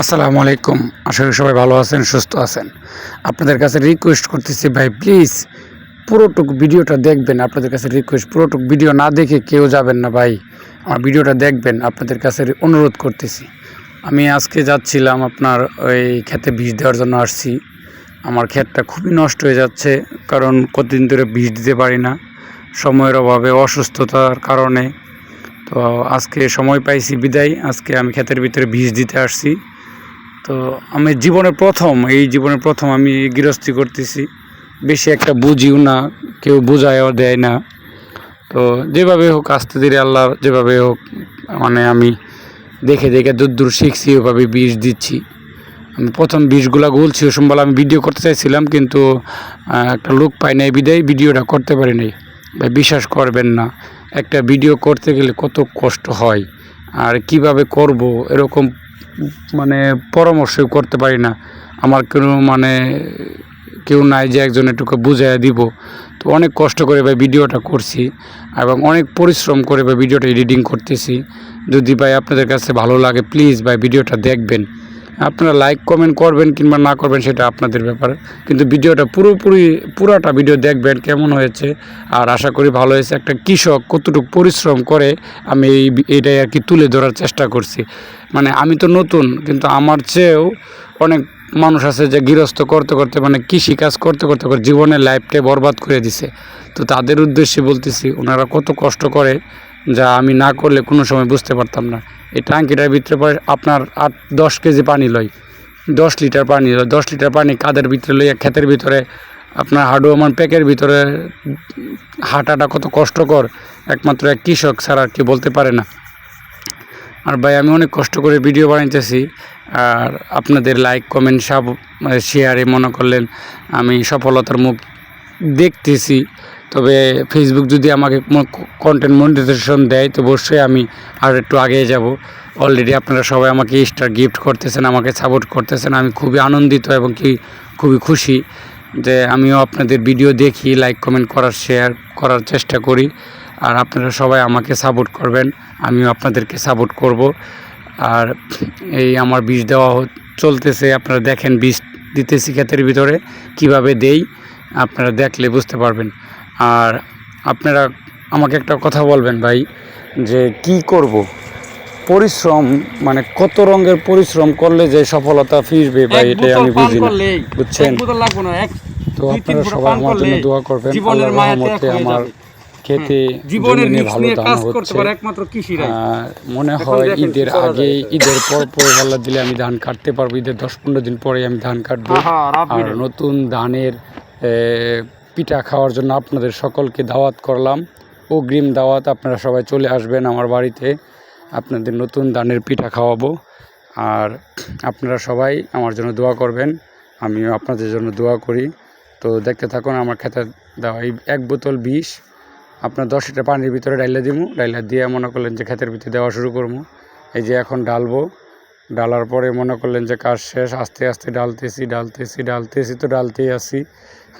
আসসালামু আলাইকুম। আশা করি সবাই ভালো আছেন, সুস্থ আছেন। আপনাদের কাছে রিকোয়েস্ট করতেছি, ভাই প্লিজ পুরোটুক ভিডিওটা দেখবেন। আপনাদের কাছে রিকোয়েস্ট পুরোটুক ভিডিও না দেখে কেউ যাবেন না, ভাই। আমার ভিডিওটা দেখবেন, আপনাদের কাছে অনুরোধ করতেছি। আমি আজকে যাচ্ছিলাম আপনার ওই খেতে বীজ দেওয়ার জন্য আসছি। আমার ক্ষেতটা খুবই নষ্ট হয়ে যাচ্ছে, কারণ কতদিন ধরে বীজ দিতে পারি না। সময়ের অভাবে, অসুস্থতার কারণে। তো আজকে সময় পাইছি বিদায়। আজকে আমি ক্ষেতের ভিতরে বীজ দিতে আসছি। তো আমি জীবনে প্রথম, এই জীবনে প্রথম আমি গৃহস্থী করতেছি। বেশি একটা বুঝিও না, কেউ বোঝায়ও দেয় না। তো যেভাবে হোক, আস্তে ধীরে আল্লাহ যেভাবে হোক মানে আমি দেখে দেখে দূর দূর শিখছি, ওভাবে বীজ দিচ্ছি। আমি প্রথম বীজগুলা গুলছি, ওই সময় আমি ভিডিও করতে চাইছিলাম, কিন্তু একটা লোক পাই নাই বিদায়, ভিডিওটা করতে পারি নাই। ভাই, বিশ্বাস করবেন না, একটা ভিডিও করতে গেলে কত কষ্ট হয়, আর কীভাবে করব, এরকম মানে পরামর্শ করতে পারি না। আমার কোনো মানে কেউ নাই যে একজন একটুকু বুঝাই দিব। তো অনেক কষ্ট করে ভাই ভিডিওটা করছি এবং অনেক পরিশ্রম করে ভাই ভিডিওটা এডিটিং করতেছি। যদি ভাই আপনাদের কাছে ভালো লাগে প্লিজ ভাই ভিডিওটা দেখবেন। আপনারা লাইক কমেন্ট করবেন কিংবা না করবেন সেটা আপনাদের ব্যাপার। কিন্তু ভিডিওটা পুরোপুরি, পুরাটা ভিডিও দেখবেন কেমন হয়েছে। আর আশা করি ভালো হয়েছে। একটা কৃষক কতটুকু পরিশ্রম করে আমি এই এটাই আর কি তুলে ধরার চেষ্টা করছি। মানে আমি তো নতুন, কিন্তু আমার চেয়েও অনেক মানুষ আছে যে গৃহস্থ করতে করতে মানে কৃষি কাজ করতে করতে করে জীবনের লাইফটাই বরবাদ করে দিছে। তো তাদের উদ্দেশ্যে বলতেছি, ওনারা কত কষ্ট করে যা আমি না করলে কোনো সময় বুঝতে পারতাম না। এই ট্যাঙ্কিটার ভিতরে পরে আপনার আট, দশ কেজি পানি লয়। দশ লিটার পানি লয়। দশ লিটার পানি কাদের ভিতরে লইয়া ক্ষেতের ভিতরে, আপনার হাডু আমার প্যাকের ভিতরে হাঁটাটা কত কষ্টকর, একমাত্র এক কৃষক ছাড়া আর কি বলতে পারে না। আর ভাই, আমি অনেক কষ্ট করে ভিডিও বানাইতেছি। আর আপনাদের লাইক, কমেন্ট, সব শেয়ারে মনে করলেন, আমি সফলতার মুখ দেখতেছি। তবে ফেসবুক যদি আমাকে কন্টেন্ট মনিটাইজেশন দেয়, তো অবশ্যই আমি আর একটু আগে যাব। অলরেডি আপনারা সবাই আমাকে স্টার গিফট করতেছেন, আমাকে সাপোর্ট করতেছেন। আমি খুবই আনন্দিত এবং কি খুবই খুশি যে আমিও আপনাদের ভিডিও দেখি লাইক কমেন্ট করার শেয়ার করার চেষ্টা করি। আর আপনারা সবাই আমাকে সাপোর্ট করবেন, আমিও আপনাদেরকে সাপোর্ট করব। আর এই আমার বীজ দেওয়া চলতেছে, আপনারা দেখেন বীজ দিতেছি ক্ষেতের ভিতরে, কীভাবে দেই, আপনারা দেখলে বুঝতে পারবেন। আর আপনারা আমাকে একটা কথা বলবেন ভাই যে কি করব? পরিশ্রম মানে কত রঙের পরিশ্রম করলে যে সফলতা ফিরবে ভাই এটাই আমি বুঝি না। বুঝছেন? তো আপনারা সবাই আমার জন্য দোয়া করবেন জীবনের আল্লাহর রহমতে আমার খেতে জীবনের ভালো ধান হচ্ছে। পারে একমাত্র কৃষিরাই। মনে হয় ঈদের আগে ঈদের পর পর আল্লাহ দিলে আমি ধান কাটতে পারব ঈদের দশ পনেরো দিন পরে আমি ধান কাটবো। আর নতুন ধানের পিঠা খাওয়ার জন্য আপনাদের সকলকে দাওয়াত করলাম। অগ্রিম দাওয়াত আপনারা সবাই চলে আসবেন আমার বাড়িতে। আপনাদের নতুন ধানের পিঠা খাওয়াবো। আর আপনারা সবাই আমার জন্য দোয়া করবেন। আমিও আপনাদের জন্য দোয়া করি। তো দেখতে থাকুন, আমার খেতে দেওয়া এই এক বোতল বিষ। আপনার দশ লিটার পানির ভিতরে ডাইলা দিব ডাইলা দিয়ে মনে করলেন যে ক্ষেতের ভিতরে দেওয়া শুরু করব। এই যে এখন ডালবো ডালার পরে মনে করলেন যে কাজ শেষ, আস্তে আস্তে ডালতেছি ডালতেছি ডালতেছি, তো ডালতেই আসি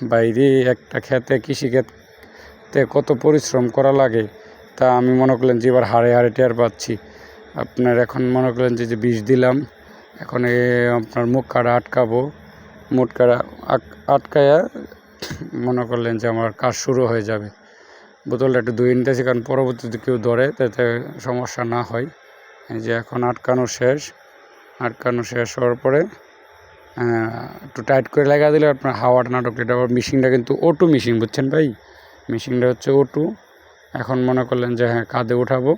বাইরে একটা খেতে কৃষিক্ষেত্রে কত পরিশ্রম করা লাগে, তা আমি মনে করলেন যে এবার হাড়ে হাড়ে টের পাচ্ছি। আপনার এখন মনে করলেন যে যে বিষ দিলাম, এখন আপনার মুখ কাটা আটকাবো। মুখ কাটা আট- আটকায়া মনে করলেন যে আমার কাজ শুরু হয়ে যাবে। বোতলটা একটু ধুয়ে নিতেছি, কারণ পরবর্তীতে কেউ ধরে, তাতে সমস্যা না হয়। যে এখন আটকানো শেষ। আটকানো শেষ হওয়ার পরে একটু টাইট করে লাগা দিলে আপনার হাওয়াটা নাটক এটা আবার মেশিনটা কিন্তু ওটু মেশিন বুঝছেন ভাই? মেশিনটা হচ্ছে ওটু এখন মনে করলেন যে হ্যাঁ কাঁধে উঠাবো।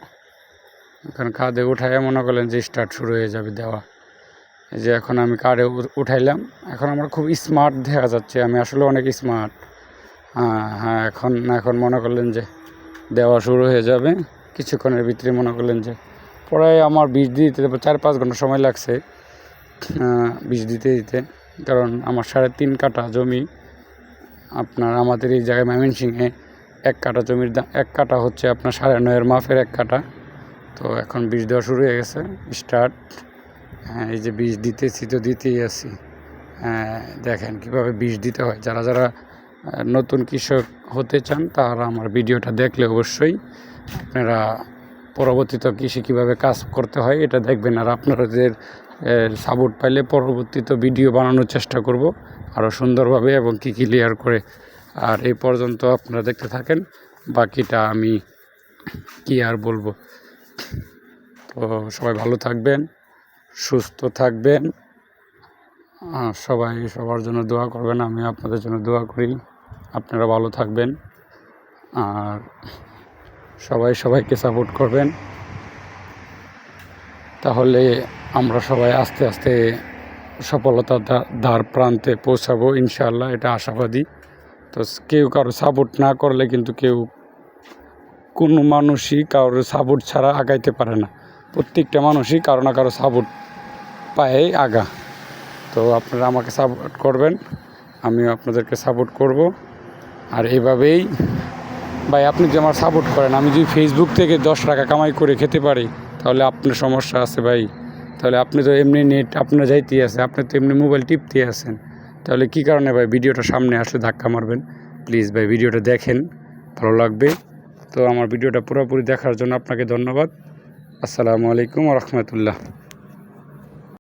এখন কাঁধে উঠাইয়া মনে করলেন যে স্টার্ট শুরু হয়ে যাবে দেওয়া। যে এখন আমি কার্ডে উঠাইলাম। এখন আমার খুব স্মার্ট দেখা যাচ্ছে। আমি আসলে অনেক স্মার্ট হ্যাঁ হ্যাঁ এখন এখন মনে করলেন যে, দেওয়া শুরু হয়ে যাবে। কিছুক্ষণের ভিতরে মনে করলেন যে প্রায় আমার বীজ দিতে চার পাঁচ ঘণ্টা সময় লাগছে বীজ দিতে দিতে। কারণ আমার সাড়ে তিন কাঠা জমি আপনার আমাদের এই জায়গায় ময়মনসিংহে এক কাঠা জমির দাম এক কাঠা হচ্ছে আপনার সাড়ে নয়ের মাফের এক কাঠা। তো এখন বীজ দেওয়া শুরু হয়ে গেছে স্টার্ট হ্যাঁ এই যে বীজ দিতেছি তো দিতেই আছি। হ্যাঁ, দেখেন কীভাবে বীজ দিতে হয়। যারা যারা নতুন কৃষক হতে চান তারা আমার ভিডিওটা দেখলে অবশ্যই আপনারা পরবর্তীতে কৃষি কীভাবে কাজ করতে হয়, এটা দেখবেন। আর আপনাদের সাপোর্ট পাইলে পরবর্তীতে ভিডিও বানানোর চেষ্টা করব আরও সুন্দরভাবে এবং কি ক্লিয়ার করে। আর এই পর্যন্ত আপনারা দেখতে থাকেন, বাকিটা আমি কি আর বলব? তো সবাই ভালো থাকবেন, সুস্থ থাকবেন। সবাই সবার জন্য দোয়া করবেন, আমি আপনাদের জন্য দোয়া করি। আপনারা ভালো থাকবেন। আর সবাই সবাইকে সাপোর্ট করবেন। তাহলে আমরা সবাই আস্তে আস্তে সফলতার দ্বা- দ্বার প্রান্তে পৌঁছাবো ইনশাআল্লাহ, এটা আশাবাদী। তো কেউ কারও সাপোর্ট না করলে কিন্তু কেউ, কোনো মানুষই কারোর সাপোর্ট ছাড়া আগাইতে পারে না। প্রত্যেকটা মানুষই কারও না কারও সাপোর্ট পায়ে আগা। তো আপনারা আমাকে সাপোর্ট করবেন, আমিও আপনাদেরকে সাপোর্ট করব। আর এভাবেই ভাই, আপনি যদি আমার সাপোর্ট করেন, আমি যদি ফেসবুক থেকে দশ টাকা কামাই করে খেতে পারি, তাহলে আপনার সমস্যা আছে ভাই। তাহলে আপনি তো এমনি নেট আপনার যাইতেই আছে, আপনি তো এমনি মোবাইল টিপতেই আছেন। তাহলে কী কারণে ভাই, ভিডিওটা সামনে আসলে ধাক্কা মারবেন? প্লিজ ভাই, ভিডিওটা দেখেন, ভালো লাগবে। তো আমার ভিডিওটা পুরোপুরি দেখার জন্য আপনাকে ধন্যবাদ। আসসালামু আলাইকুম রহমতুল্লাহ।